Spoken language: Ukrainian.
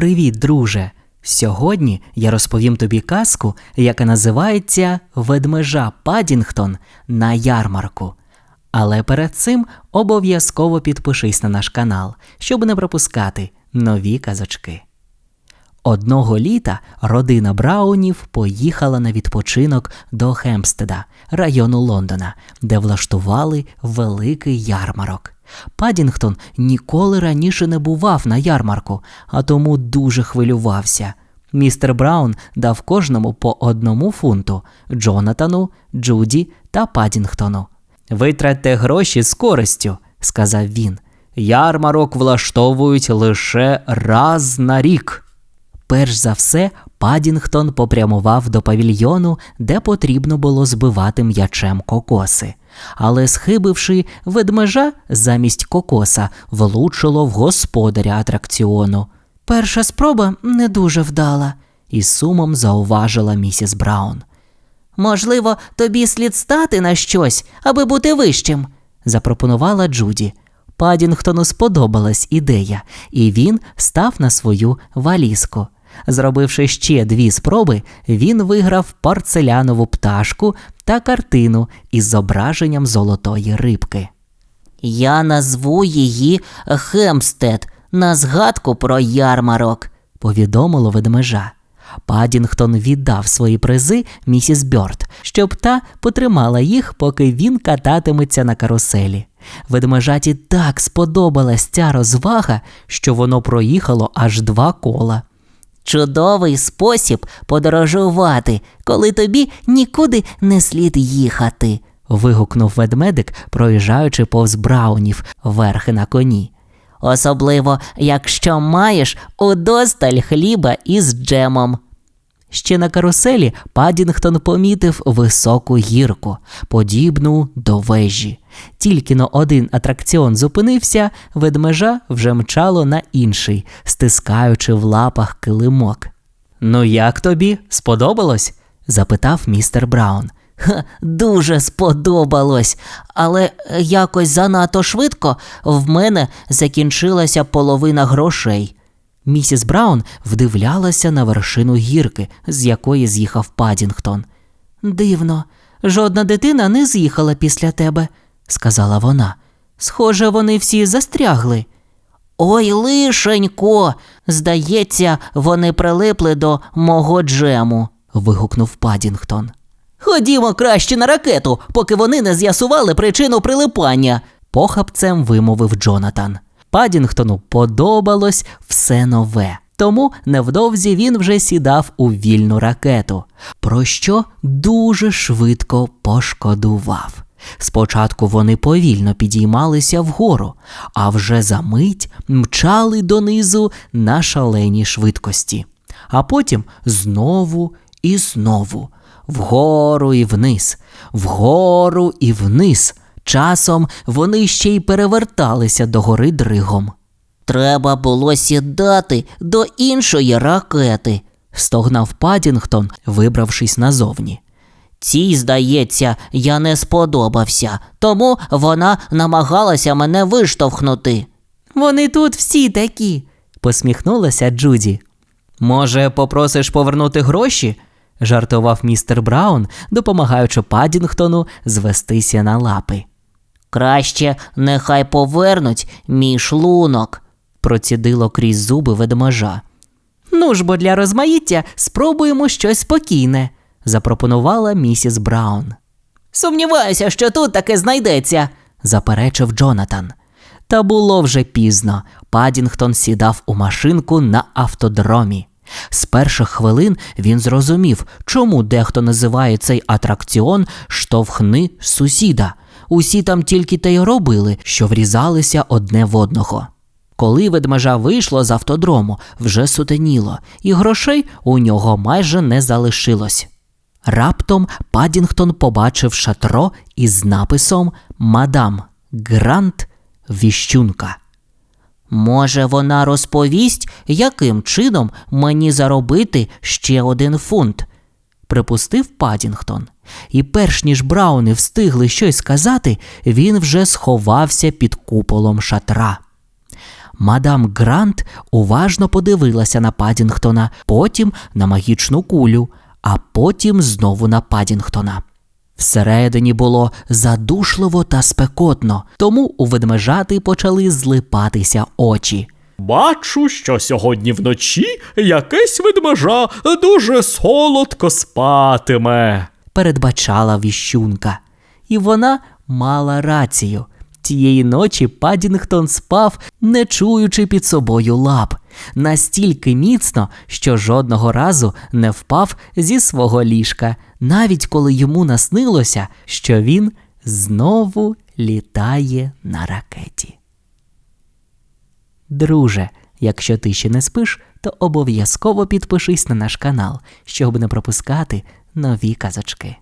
Привіт, друже! Сьогодні я розповім тобі казку, яка називається Ведмежа Падінгтон на ярмарку. Але перед цим обов'язково підпишись на наш канал, щоб не пропускати нові казочки. Одного літа родина Браунів поїхала на відпочинок до Хемстеда, району Лондона, де влаштували великий ярмарок. Падінгтон ніколи раніше не бував на ярмарку, а тому дуже хвилювався. Містер Браун дав кожному по одному фунту Джонатану, Джуді та Падінгтону. Витратьте гроші з користю, сказав він. Ярмарок влаштовують лише раз на рік. Перш за все, Падінгтон попрямував до павільйону, де потрібно було збивати м'ячем кокоси. Але, схибивши, ведмежа замість кокоса влучило в господаря атракціону. Перша спроба не дуже вдала, із сумом зауважила місіс Браун. Можливо, тобі слід стати на щось, аби бути вищим, запропонувала Джуді. Падінгтону сподобалась ідея, і він став на свою валізку. Зробивши ще дві спроби, він виграв порцелянову пташку та картину із зображенням золотої рибки. Я назву її Хемстед на згадку про ярмарок. повідомило ведмежа. Падінгтон віддав свої призи місіс Бьорд, щоб та потримала їх, поки він кататиметься на каруселі. Ведмежаті так сподобалась ця розвага, що воно проїхало аж два кола. Чудовий спосіб подорожувати, коли тобі нікуди не слід їхати. вигукнув ведмедик, проїжджаючи повз браунів верхи на коні. Особливо, якщо маєш удосталь хліба із джемом. Ще на каруселі Падінгтон помітив високу гірку, подібну до вежі. Тільки но один атракціон зупинився, ведмежа вже мчало на інший, стискаючи в лапах килимок. Ну як тобі? Сподобалось? запитав містер Браун. Ха, дуже сподобалось, але якось занадто швидко в мене закінчилася половина грошей. Місіс Браун вдивлялася на вершину гірки, з якої з'їхав Падінгтон. Дивно, жодна дитина не з'їхала після тебе, сказала вона. Схоже, вони всі застрягли. Ой, лишенько, здається, вони прилипли до мого джему. вигукнув Падінгтон. Ходімо краще на ракету, поки вони не з'ясували причину прилипання. Похапцем вимовив Джонатан. Падінгтону подобалось все нове, тому невдовзі він вже сідав у вільну ракету, про що дуже швидко пошкодував. Спочатку вони повільно підіймалися вгору, а вже за мить мчали донизу на шаленій швидкості, а потім знову і знову, вгору і вниз, вгору і вниз. Часом вони ще й переверталися догори дригом. Треба було сідати до іншої ракети. Стогнав Падінгтон, вибравшись назовні. Цій, здається, я не сподобався, тому вона намагалася мене виштовхнути. Вони тут всі такі, посміхнулася Джуді. Може, попросиш повернути гроші? жартував містер Браун, допомагаючи Падінгтону звестися на лапи. Краще нехай повернуть мій шлунок. Процідило крізь зуби ведмежа. Ну ж бо для розмаїття спробуємо щось спокійне, запропонувала місіс Браун. Сумніваюся, що тут таке знайдеться. заперечив Джонатан. Та було вже пізно. Падінгтон сідав у машинку на автодромі. З перших хвилин він зрозумів, чому дехто називає цей атракціон штовхни сусіда. Усі там тільки те й робили, що врізалися одне в одного. Коли ведмежа вийшло з автодрому, вже сутеніло, і грошей у нього майже не залишилось. Раптом Падінгтон побачив шатро із написом Мадам Грант Віщунка. Може, вона розповість, яким чином мені заробити ще один фунт. припустив Падінгтон. І перш ніж Брауни встигли щось сказати, він вже сховався під куполом шатра. Мадам Грант уважно подивилася на Падінгтона, потім на магічну кулю, а потім знову на Падінгтона. Всередині було задушливо та спекотно, тому у ведмежати почали злипатися очі. Бачу, що сьогодні вночі якесь ведмежа дуже солодко спатиме. передбачала віщунка. І вона мала рацію. Тієї ночі Падінгтон спав, не чуючи під собою лап, настільки міцно, що жодного разу не впав зі свого ліжка, навіть коли йому наснилося, що він знову літає на ракеті. Друже, якщо ти ще не спиш, то обов'язково підпишись на наш канал, щоб не пропускати нові казочки.